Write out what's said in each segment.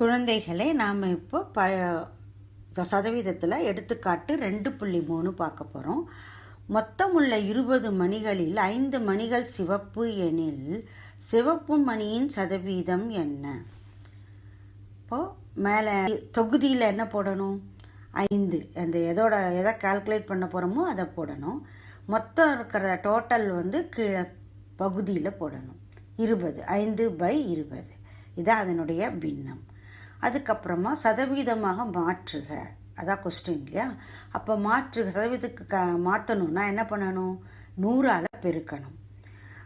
குழந்தைகளை நாம் இப்போ ப சதவீதத்தில் எடுத்துக்காட்டு ரெண்டு புள்ளி மூணு பார்க்க போகிறோம் மொத்தம் உள்ள இருபது மணிகளில் ஐந்து மணிகள் சிவப்பு எனில் சிவப்பு மணியின் சதவீதம் என்ன? இப்போது மேலே தொகுதியில் என்ன போடணும்? ஐந்து. அந்த எதோட எதை கால்குலேட் பண்ண போகிறோமோ அதை போடணும். மொத்தம் இருக்கிற டோட்டல் வந்து கீழே பகுதியில் போடணும். இருபது. ஐந்து பை இருபது. இதான் அதனுடைய பின்னம். அதுக்கப்புறமா சதவீதமாக மாற்றுக. அதான் கொஸ்டின் இல்லையா? அப்போ மாற்றுக சதவீதத்துக்கு க மாற்றணும்னா என்ன பண்ணணும்? நூறால் பெருக்கணும்.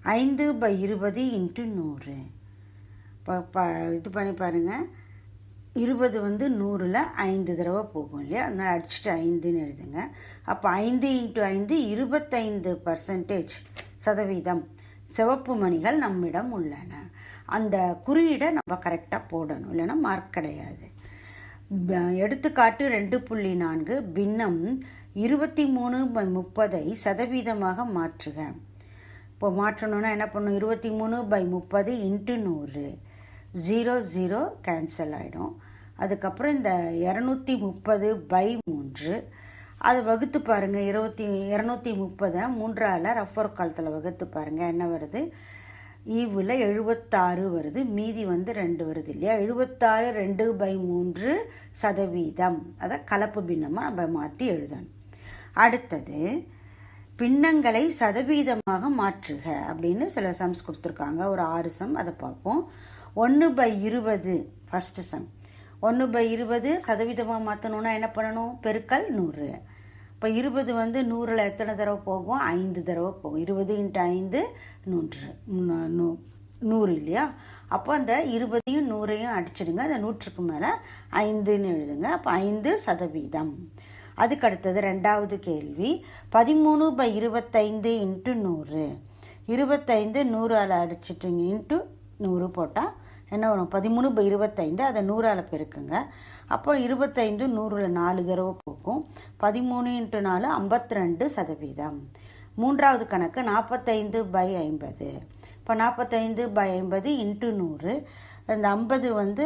ஐந்து பை இருபது இன்ட்டு நூறு. இப்போ ப இது பண்ணி பாருங்கள் இருபது வந்து நூறில் ஐந்து தடவை போகும் இல்லையா? அதனால் அடிச்சுட்டு ஐந்துன்னு எழுதுங்க. அப்போ ஐந்து இன்ட்டு ஐந்து இருபத்தைந்து பர்சன்டேஜ் சதவீதம். சிவப்பு மணிகள் நம்மிடம் உள்ளன. அந்த குறியீடை நம்ம கரெக்டாக போடணும். இல்லைன்னா மார்க் கிடையாது. எடுத்துக்காட்டு ரெண்டு புள்ளி நான்கு பின்னம் இருபத்தி மூணு பை முப்பதை சதவீதமாக மாற்றுக. இப்போ மாற்றணுன்னா என்ன பண்ணும் இருபத்தி மூணு பை முப்பது இன்ட்டு நூறு. ஜீரோ ஜீரோ கேன்சல் ஆகிடும் அதுக்கப்புறம் இந்த இரநூத்தி முப்பது பை மூன்று. அதை வகுத்து பாருங்கள் இருபத்தி இரநூத்தி முப்பதை மூன்றால் ரஃபர் காலத்தில் வகுத்து பாருங்கள் என்ன வருது? ஈவில் எழுபத்தாறு வருது மீதி வந்து ரெண்டு வருது இல்லையா? எழுபத்தாறு ரெண்டு பை மூன்று சதவீதம். அதை கலப்பு பின்னமாக நம்ம மாற்றி எழுதணும். அடுத்தது பின்னங்களை சதவீதமாக மாற்றுக அப்படின்னு சில சம்ஸ் கொடுத்துருக்காங்க. ஒரு ஆறு சம் அதை பார்ப்போம். ஒன்று பை இருபது ஃபஸ்ட்டு சம் ஒன்று பை இருபது சதவீதமாக மாற்றணுன்னா என்ன பண்ணணும்? பெருக்கல் நூறு. இப்போ இருபது வந்து நூறில் எத்தனை தடவை போகும்? ஐந்து தடவை போகும். இருபது இன்ட்டு ஐந்து நூற்று நூ- நூறு இல்லையா? அப்போ அந்த இருபதையும் நூறையும் அடிச்சிடுங்க. அந்த நூற்றுக்கு மேலே ஐந்துன்னு எழுதுங்க. அப்போ ஐந்து சதவீதம். அதுக்கு அடுத்தது ரெண்டாவது கேள்வி. பதிமூணு பை இருபத்தைந்து இன்ட்டு நூறு. இருபத்தைந்து நூறால் அடிச்சிட்டிங்க. இன்ட்டு நூறு போட்டால் என்ன வரும்? பதிமூணு பை இருபத்தைந்து அதை நூறால் பெருக்குங்க. அப்போ இருபத்தைந்து நூறில் நாலு தடவை போக்கும் பதிமூணு இன்ட்டு நாலு ஐம்பத்தி ரெண்டு சதவீதம். மூன்றாவது கணக்கு நாற்பத்தைந்து பை ஐம்பது. இப்போ நாற்பத்தைந்து பை ஐம்பது இன்ட்டு நூறு. இந்த ஐம்பது வந்து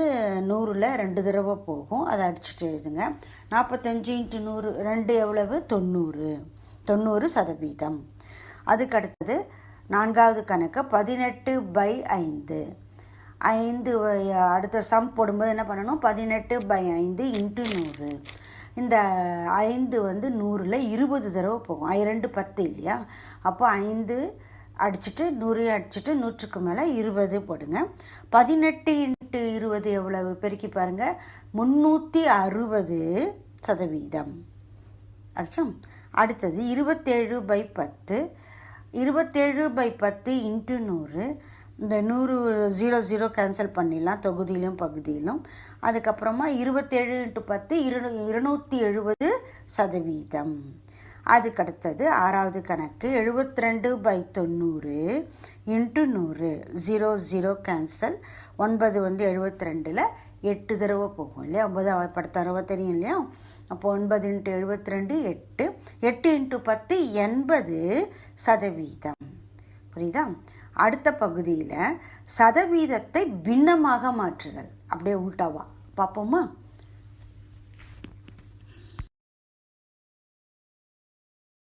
நூறில் ரெண்டு தடவை போகும். அதை அடிச்சுட்டு எழுதுங்க. நாற்பத்தஞ்சு இன்ட்டு நூறு ரெண்டு எவ்வளவு? தொண்ணூறு. தொண்ணூறு சதவீதம். அதுக்கு அடுத்தது நான்காவது கணக்கு பதினெட்டு பை ஐந்து. ஐந்து அடுத்த சம் போடும்போது என்ன பண்ணணும்? பதினெட்டு பை ஐந்து இன்ட்டு நூறு. இந்த ஐந்து வந்து நூறில் இருபது தடவை போகும். ரெண்டு பத்து இல்லையா? அப்போ ஐந்து அடிச்சுட்டு நூறு அடிச்சுட்டு நூற்றுக்கு மேலே இருபது போடுங்க. பதினெட்டு இன்ட்டு இருபது எவ்வளவு? பெருக்கி பாருங்கள் முந்நூற்றி அறுபது சதவீதம். அடிச்சோம்? அடுத்தது இருபத்தேழு பை பத்து. இருபத்தேழு பை பத்து இன்ட்டு நூறு. இந்த நூறு ஜீரோ ஜீரோ கேன்சல் பண்ணிடலாம் தொகுதியிலும் பகுதியிலும். அதுக்கப்புறமா இருபத்தேழு இன்ட்டு பத்து இரு இருநூற்றி எழுபது சதவீதம். அதுக்கடுத்தது ஆறாவது கணக்கு எழுபத்தி ரெண்டு பை தொண்ணூறு இன்ட்டு நூறு ஜீரோ ஜீரோ கேன்சல் ஒன்பது வந்து எழுபத்தி ரெண்டில் எட்டு தடவை போகும் இல்லையா? ஒன்பது படுத்தரவா தெரியும் இல்லையா? அப்போ ஒன்பது இன்ட்டு எழுபத்தி ரெண்டு எட்டு. எட்டு இன்ட்டு பத்து எண்பது சதவீதம். புரியுதா? அடுத்த பகுதியில் சதவீதத்தை பின்னமாக மாற்றுதல். அப்படியே உள்டாவா பார்ப்போமா?